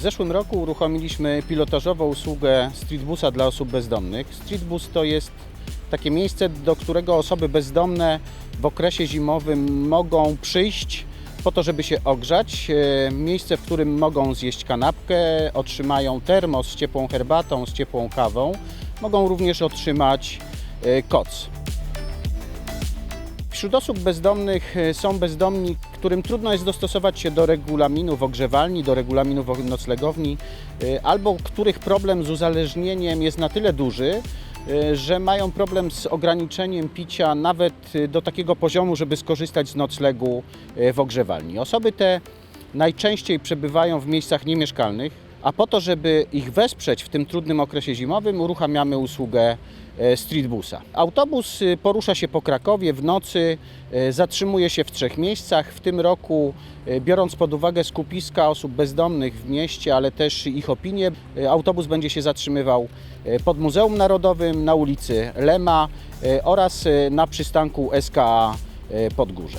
W zeszłym roku uruchomiliśmy pilotażową usługę streetbusa dla osób bezdomnych. Streetbus to jest takie miejsce, do którego osoby bezdomne w okresie zimowym mogą przyjść po to, żeby się ogrzać. E, Miejsce, w którym mogą zjeść kanapkę, otrzymają termos z ciepłą herbatą, z ciepłą kawą. Mogą również otrzymać e, koc. Wśród osób bezdomnych e, są bezdomni, którym trudno jest dostosować się do regulaminów ogrzewalni, do regulaminów noclegowni, e, albo których problem z uzależnieniem jest na tyle duży, e, że mają problem z ograniczeniem picia nawet do takiego poziomu, żeby skorzystać z noclegu w ogrzewalni. Osoby te najczęściej przebywają w miejscach niemieszkalnych, a po to, żeby ich wesprzeć w tym trudnym okresie zimowym, uruchamiamy usługę e, streetbusa. Autobus y, porusza się po Krakowie w nocy, e, zatrzymuje się w trzech miejscach. W tym roku, e, biorąc pod uwagę skupiska osób bezdomnych w mieście, ale też ich opinie, autobus będzie się zatrzymywał pod Muzeum Narodowym, na ulicy Lema oraz na przystanku SKA Podgórze.